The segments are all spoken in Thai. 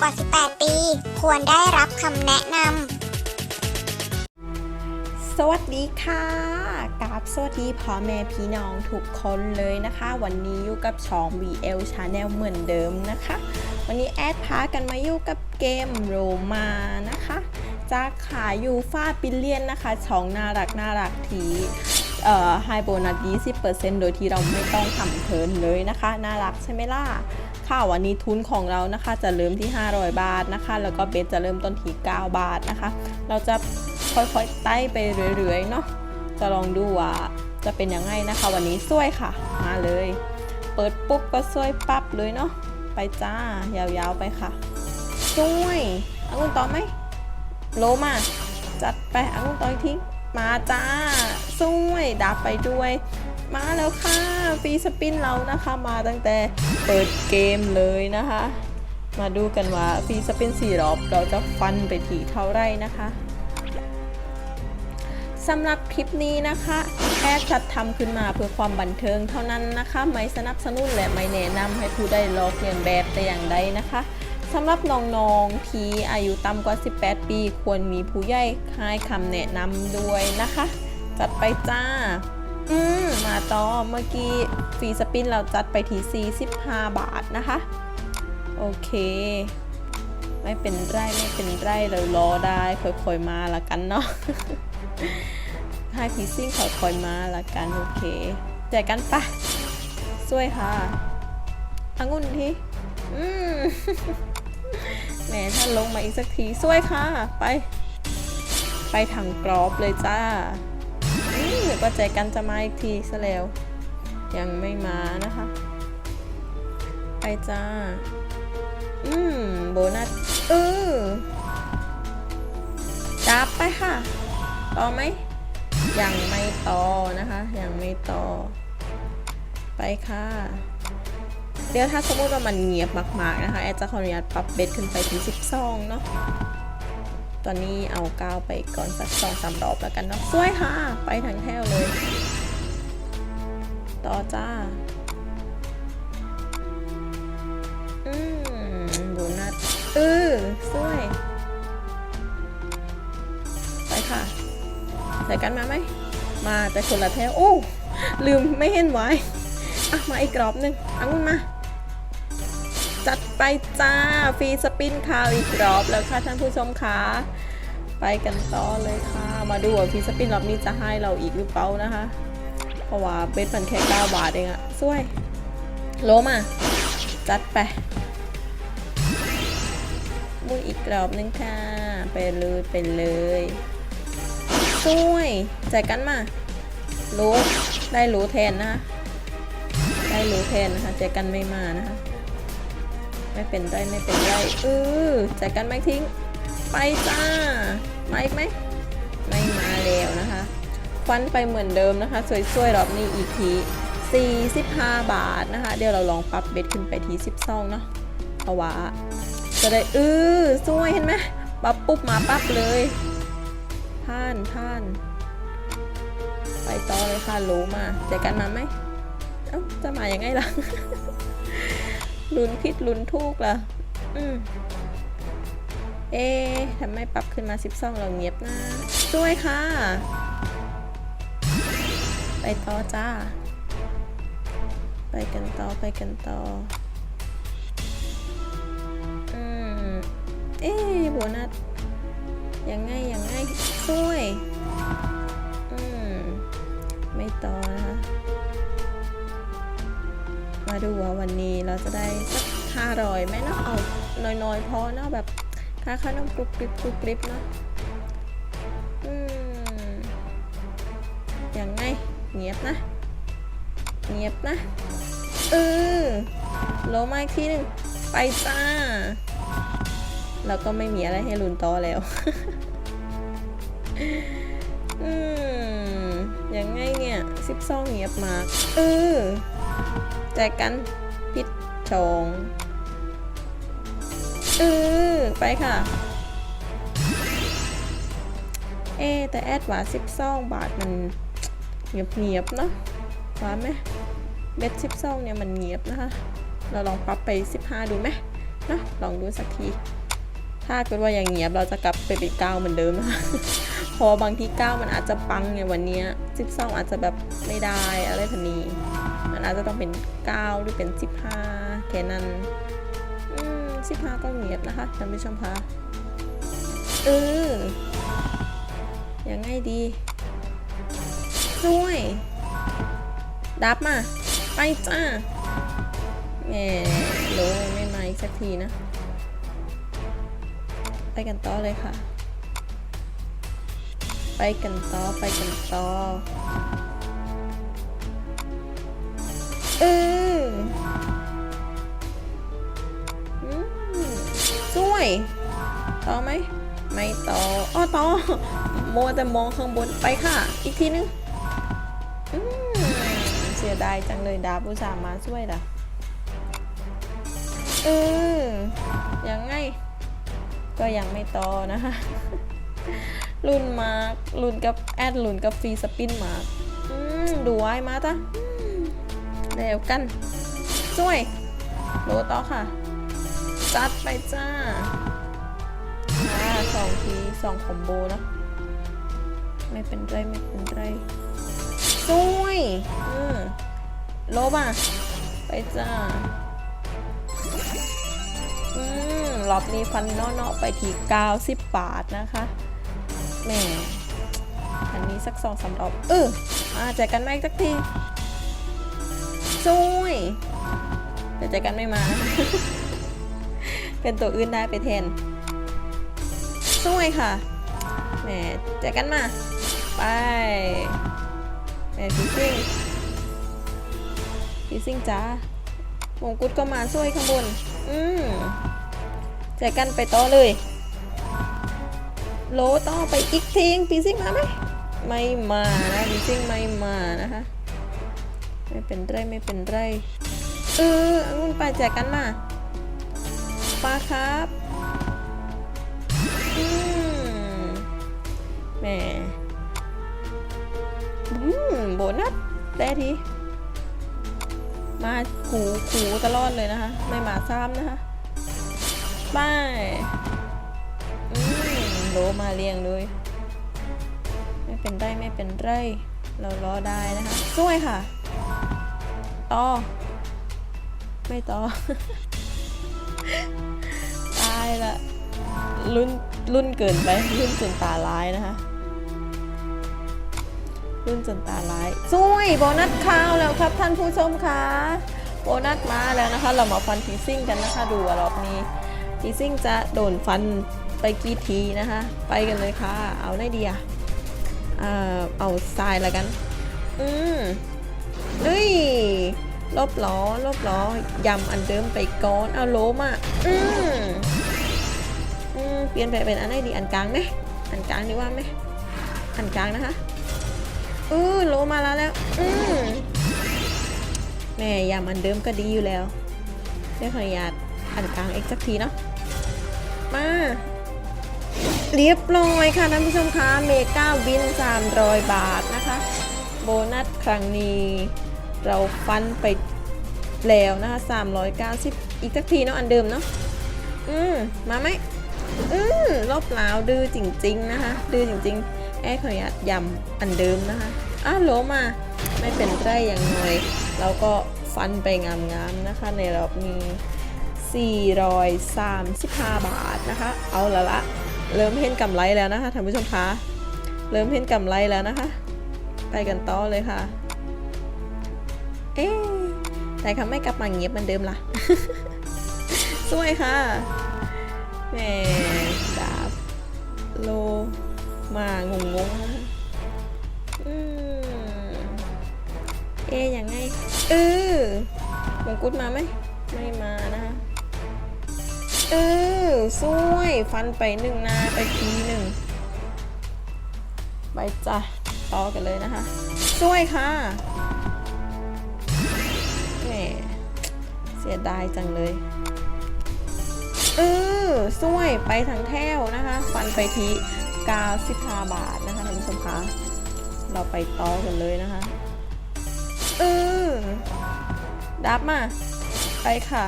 กว่า 18 ปี ควรได้รับคำแนะนำ สวัสดีค่ะกราบสวัสดีพ่อแม่พี่น้องทุกคนเลยนะคะ วันนี้อยู่กับช่อง VL Channel เหมือนเดิมนะคะ วันนี้แอดพากันมาอยู่กับเกมโรมานะคะจะขายยูฟาปิลเลียนนะคะช่องน่ารักน่ารักทีเอ่อไฮโบนัส20%โดยที่เราไม่ต้องทำเพลินเลยนะคะ น่ารักใช่ไหมล่ะ ค่ะ วันนี้ทุนของเรานะคะจะเริ่มที่ 500 บาทนะคะ แล้วก็เบสจะเริ่มต้นที่ 9 บาทนะคะ เราจะค่อยๆไต่ไปเรื่อยๆเนาะจะลองดูว่าจะเป็นยังไงนะคะ วันนี้สวยค่ะ มาเลย เปิดปุ๊บก็สวยปั๊บเลยเนาะไปจ้ายาวๆไปค่ะสวยอังุ่นต่อไหมโลมาจัดไปอังุ่นต่ออีกทิ้งมาจ้าสวยดับไปด้วย มาแล้วค่ะฟรีสปินเรานะคะมาตั้งแต่เปิดเกมเลยนะคะ มาดูกันว่าฟรีสปินสี่รอบเราจะฟันไปที่เท่าไรนะคะสำหรับคลิปนี้นะคะแอดจัดทำขึ้นมาเพื่อความบันเทิงเท่านั้นนะคะ ไม่สนับสนุนและไม่แนะนำให้ผู้ใดลอกเลียนแบบแต่อย่างใดนะคะสำหรับน้องๆที่อายุต่ำกว่า 18 ปี ควรมีผู้ใหญ่ให้คำแนะนำด้วยนะคะ จัดไปจ้า อืมมาต่อเมื่อกี้ฟรีสปินเราจัดไปที่45 บาทนะคะ โอเค ไม่เป็นไรไม่เป็นไรเรารอได้ค่อยๆมาละกันเนาะให้พีซิ่งค่อยๆมาละกันโอเคแจกกันปะสวยค่ะอังุ่นทีอืมแหมถ้าลงมาอีกสักทีสวยค่ะ ไป ไปทางกรอบเลยจ้า อืมเดี๋ยวก็ใจกันจะมาอีกทีซะแล้ว ยังไม่มานะคะ ไปจ้า อืม โบนัสเออจับไปค่ะ ต่อไหม ยังไม่ต่อนะคะ ยังไม่ต่อ ไปค่ะ เดี๋ยวถ้าสมมติว่ามันเงียบมากๆนะคะ แอดจะขออนุญาตปรับเบ็ดขึ้นไปถึง 12 เนาะ ตอนนี้เอาก้าวไปก่อนสักสองสามรอบแล้วกันเนาะสวยค่ะ ไปทั้งแถวเลย ต่อจ้าอืมโบนัสเออสวย ไปค่ะใส่กันมาไหม มาแต่คนละแถวโอ้ลืมไม่เห็นไว้ อะ มาอีกรอบหนึ่งอังุ่นมา จัดไปจ้าฟรีสปินคาวอีกรอบแล้วค่ะท่านผู้ชมคะไปกันต่อเลยค่ะ มาดูว่าฟรีสปินรอบนี้จะให้เราอีกหรือเปล่านะคะ เพราะว่าเบสมันแค่9บาทเองอะสวยโลมาจัดไปมุนอีกรอบนึงค่ะ ไปเลยไปเลยสวยแจกกันมารู้ได้รู้แทนนะคะได้รู้แทนนะคะแจกกันไม่มานะคะ ไม่เป็นไรไม่เป็นไรเออจ่ายกันไม่ทิ้ง ไปจ้ามาอีกไหมไม่มาแล้วนะคะควันไปเหมือนเดิมนะคะสวยๆรอบนี้อีกที45 บาทนะคะ เดี๋ยวเราลองปรับเบ็ดขึ้นไปที่12เนาะเพราะว่าจะได้เออสวยเห็นไหมปรับปุ๊บมาปั๊บเลยท่านท่านไปต่อเลยค่ะโลมาจ่ายกันมาไหมเอ้าจะมาอย่างไงล่ะ ลุ้นผิดลุ้นถูกล่ะ อืมเอ๊ะทำไมปรับขึ้นมา 12เราเงียบนะด้วยค่ะ ไปต่อจ้า ไปกันต่อไปกันต่อ อืม เอ๊ะโบนัสยังไงยังไงช่วย อืม ไม่ต่อนะคะ มาดูว่าวันนี้เราจะได้สักห้าร้อยไหมเนาะเอาน้อยๆพอเนาะแบบค่าขนมกรุบกริบกรุบกริบเนาะอืมยังไงเงียบนะ เงียบนะเออโลมาอีกทีหนึ่งไปจ้า แล้วก็ไม่มีอะไรให้ลุนต่อแล้วอืมยังไงเนี่ยสิบสองเงียบมากเออ แจกกันพิษชงเออไปค่ะ เอแต่แอดหวาสิบสองบาทมันเงียบเงียบเนาะว่าไหมเม็ดชิปซองเนี่ยมันเงียบนะคะ เราลองปรับไป 15 ดูไหมเนอะลองดูสักที ถ้าเกิดว่าอย่างเงียบเราจะกลับไปเป็นเก้าเหมือนเดิมนะคะพอบางทีเก้ามันอาจจะปังไงวันเนี้สิบสองอาจจะแบบไม่ได้อะไรพันนี้ มันอาจจะต้องเป็นเก้าหรือเป็นสิบห้าแค่นั้นอืมสิบห้าก็เงียบนะคะท่านผู้ชมคะเออยังไงดีช่วยดับมา ไปจ้าแหมโลไม่มาอีกสักทีนะ ไปกันต่อเลยค่ะ ไปกันต่อ ไปกันต่อ เอออืมสวยต่อไหม ไม่ต่ออ้อต่อมัวแต่มองข้างบนไปค่ะ อีกทีนึงเสียดายจังเลยดาบอุตส่าห์มาช่วยล่ะเออยังไง ก็ยังไม่ต่อนะคะรุ่นมาร์ครุ่นกับแอดรุ่นกับฟรีสปินมาร์คอืมดูไว้มาจ้ะ แล้วกันช่วยโลต่อค่ะ จัดไปจ้าอ่าสองทีสองคอมโบเนะไม่เป็นไรไม่เป็นไรช่วยอืมลบอะไปจ้าอืมรอบนี้ฟันเนาะๆไปที่90บาทนะคะแหมอันนี้สักสองสามรอบเออมาเจอกันไหมสักที ช่วยแต่เจกันไม่มา เป็นตัวอื่นได้ไปแทนช่วยค่ะแหมเจกันมา ไปแหมพีซิ่งพีซิ่งจ้ามงกุฎก็มาช่วยข้างบน อืมเจกันไปต่อเลย โลต่อไปอีกทีปีซิ่งมาไหมไม่มานะปีซิ่งไม่มานะคะ ไม่เป็นไรไม่เป็นไร เออองุ่นไปแจกกันมาปลาครับอืมแหมอืมโบนัสได้ทีมาขู่ขู่ตลอดเลยนะคะ ไม่มาซ้ำนะคะไปอืมโลมาเรียงเลย ไม่เป็นไรไม่เป็นไร เรารอได้นะคะสวยค่ะ ต่อ ไม่ต่อ ตายละรุ่นรุ่นเกินไปรุ่นจนตาลายนะคะรุ่นจนตาลายสวยโบนัสข้าวแล้วครับท่านผู้ชมคะโบนัสมาแล้วนะคะ เรามาฟันทีซิ่งกันนะคะ ดูว่ารอบนี้ทีซิ่งจะโดนฟันไปกี่ทีนะคะ ไปกันเลยค่ะ เอาได้ดีอะอ่าเอาทรายล้วกัน อืม เฮ้ยลบล้อลบล้อยำอันเดิมไปก่อนเอาโลมาอืมอืมเปลี่ยนไปเป็นอันไหนดีอันกลางไหมอันกลางดีว่าไหมอันกลางนะคะอือโลมาแล้วแล้วอืมแม่ยำอันเดิมก็ดีอยู่แล้วเดี๋ยวขออนุญาตอันกลางเอีกสักทีเนาะมาเรียบร้อยค่ะท่านผู้ชมคะเมกาวิน 300 บาทนะคะ โบนัสครั้งนี้ เราฟันไปแล้วนะคะ390 อีกสักทีเนาะอันเดิมเนาะอืมมาไหมอืมรอบลาวดื้อจริง ๆ นะคะ ดื้อจริง ๆ แอ้ขออนุญาตยำอันเดิมนะคะอ้าโหลมาไม่เป็นไรอย่างน้อยเราก็ฟันไปงามๆนะคะ ในรอบนี้ 435 บาทนะคะ เอาละละ เริ่มเห็นกำไรแล้วนะคะท่านผู้ชมคะ เริ่มเห็นกำไรแล้วนะคะ ไปกันต่อเลยค่ะ เอ๊ะแต่เขาไม่กลับมาเงียบเหมือนเดิมล่ะสวยค่ะแหมดาบโลมางงงๆนะคะอืมเอ๊ยังไงเออมงกุฎมาไหมไม่มานะคะเออสวยฟันไปหนึ่งนาไปทีหนึ่งไปจ้ะต่อกันเลยนะคะสวยค่ะ เสียดายจังเลย เออสวยไปทั้งแถวนะคะ ฟันไปที95บาทนะคะท่านผู้ชมคะเราไปต่อกันเลยนะคะ เออดับมา ไปค่ะ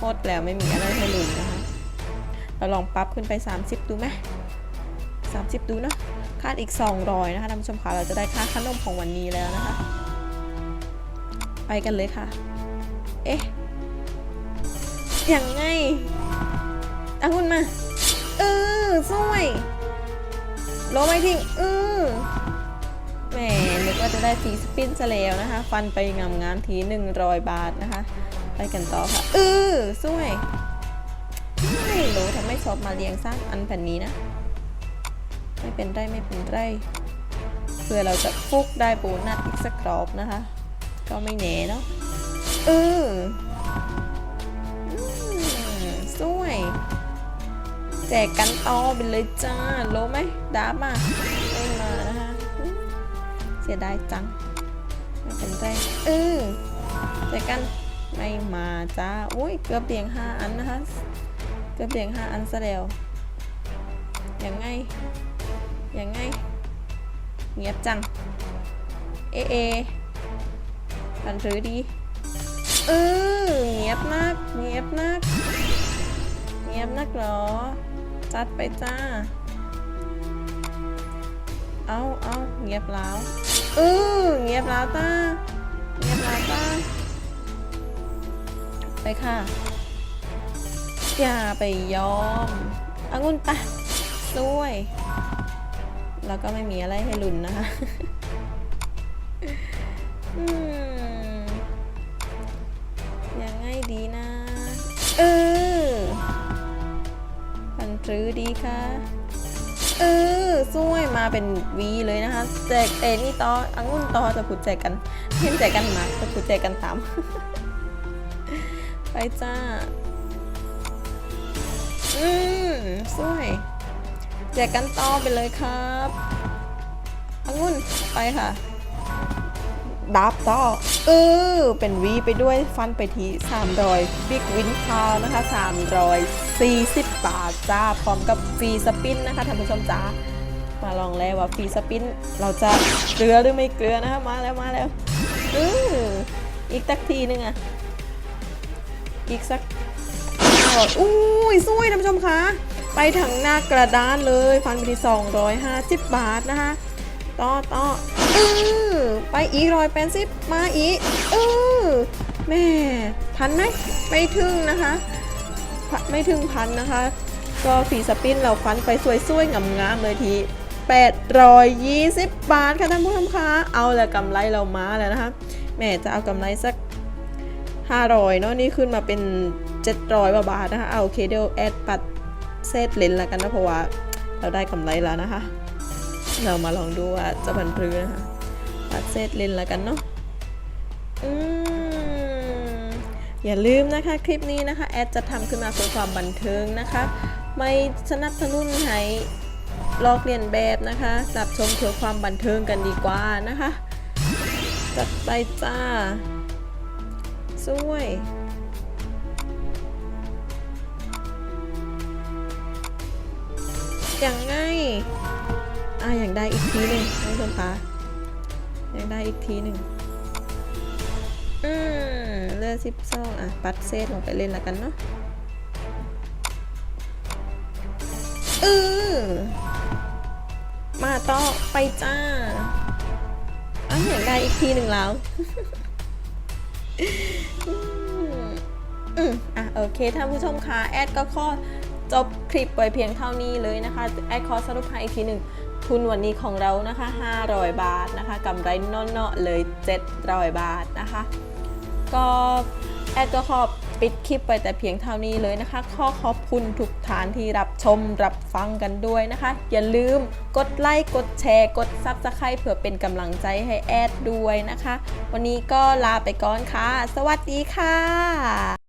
หมดแล้วไม่มีอะไรให้ลุ้นนะคะ เราลองปรับขึ้นไป 30 ดูไหม30 ดูเนาะคาดอีก 200 นะคะท่านผู้ชมคะเราจะได้ค่าขนมของวันนี้แล้วนะคะ ไปกันเลยค่ะ เอ๊ะยังไงอังุนมาเออสวยโลไม่ทิ้งเออแหมนึกว่าจะได้ฟีสปินซะแล้วนะคะ ฟันไปงามงามที100บาทนะคะ ไปกันต่อค่ะเออสวยไม่รู้ทำไมชอบมาเรียงสร้างอันแผ่นนี้นะ ไม่เป็นไรไม่เป็นไรเพื่อเราจะฟุกได้โบนัสอีกสักรอบนะคะ ก็ไม่แหน่เนาะ เอออืมสวย แจกกันต่อไปเลยจ้าโลไหมดาบมาไม่มานะคะเสียดายจัง ไม่เป็นไรเออแจกกันไม่มาจ้าอุ้ยเกือบเดียงห้าอันนะคะเกือบเดียงห้าอันซะแล้วยังไงยังไงเงียบจัง เอเอะพันถือดี เออเงียบนักเงียบนักเงียบนักเหรอ จัดไปจ้า เอาเอาเงียบแล้วเออเงียบแล้วตาเงียบแล้วตาไปค่ะ อย่าไปยอมอางุ่นปะสวย แล้วก็ไม่มีอะไรให้ลุ้นนะคะ อืม ดีนะ เออพันซื้อดีค่ะ เออสวยมาเป็นวีเลยนะคะ แจกเอนี่ต่ออังุ่นต่อจะพูดแจกกันเห็นแจกกันมาจะพูดแจกกันตามไปจ้า อืมสวยแจกกันต่อไปเลยครับองุ่นไปค่ะ ดับต่อเออเป็นวีไปด้วยฟันไปที่300บิ๊กวินคาวนะคะ340 บาทจ้าพร้อมกับฟรีสปินนะคะท่านผู้ชมจ้ามาลองแล้วว่าฟรีสปินเราจะเกลือหรือไม่เกลือนะคะมาแล้วมาแล้วเอออีกสักทีนึงอะอีกสักอุ้ยสวยท่านผู้ชมคะไปถังหน้ากระดานเลยฟันไปที่250 บาทนะคะต่อต่อเออ อีกร้อยแปดสิบมาอีกเออแม่พันไหมไม่ถึงนะคะ ไม่ถึงพันนะคะ ก็ฟีสปินเราฟันไปสวยๆงามๆเลยที820 บาทค่ะท่านผู้ชมคะเอาแหละกำไรเรามาแล้วนะคะแม่จะเอากำไรสัก 500เนาะนี่ขึ้นมาเป็น 700กว่าบาทนะคะเอาโอเคเดี๋ยวแอดปัดเซตเลนแล้วกันนะเพราะว่าเราได้กำไรแล้วนะคะ เรามาลองดูว่าจะบันพรือนะคะ ปัดเซตเลนแล้วกันเนาะอืมอย่าลืมนะคะคลิปนี้นะคะ แอดจะทำขึ้นมาเพื่อความบันเทิงนะคะ ไม่สนับสนุนให้ลอกเลียนแบบนะคะรับชมเพื่อความบันเทิงกันดีกว่านะคะ จัดไปจ้าสวยอย่างไงอะอย่างได้อีกทีหนึ่งท่านผู้ชมคะ ย่างได้อีกทีหนึ่งอืมเลือดสิบสองอะ ปัดเซตลงไปเล่นแล้วกันเนาะเออมาต่อไปจ้าอะอย่างได้อีกทีหนึ่งแล้วอืมอืมอะโอเคท่านผู้ชมคะแอดก็ข้อจบคลิปไว้เพียงเท่านี้เลยนะคะ แอดขอสรุปให้อีกทีหนึ่ง ทุนวันนี้ของเรานะคะ 500 บาทนะคะกำไรเนาะๆเลย 700 บาทนะคะ ก็แอดก็ขอบปิดคลิปไปแต่เพียงเท่านี้เลยนะคะ ข้อขอบคุณทุกฐานที่รับชมรับฟังกันด้วยนะคะ อย่าลืมกดไลค์กดแชร์กดซับสไครต์เพื่อเป็นกำลังใจให้แอดด้วยนะคะ วันนี้ก็ลาไปก่อนค่ะ สวัสดีค่ะ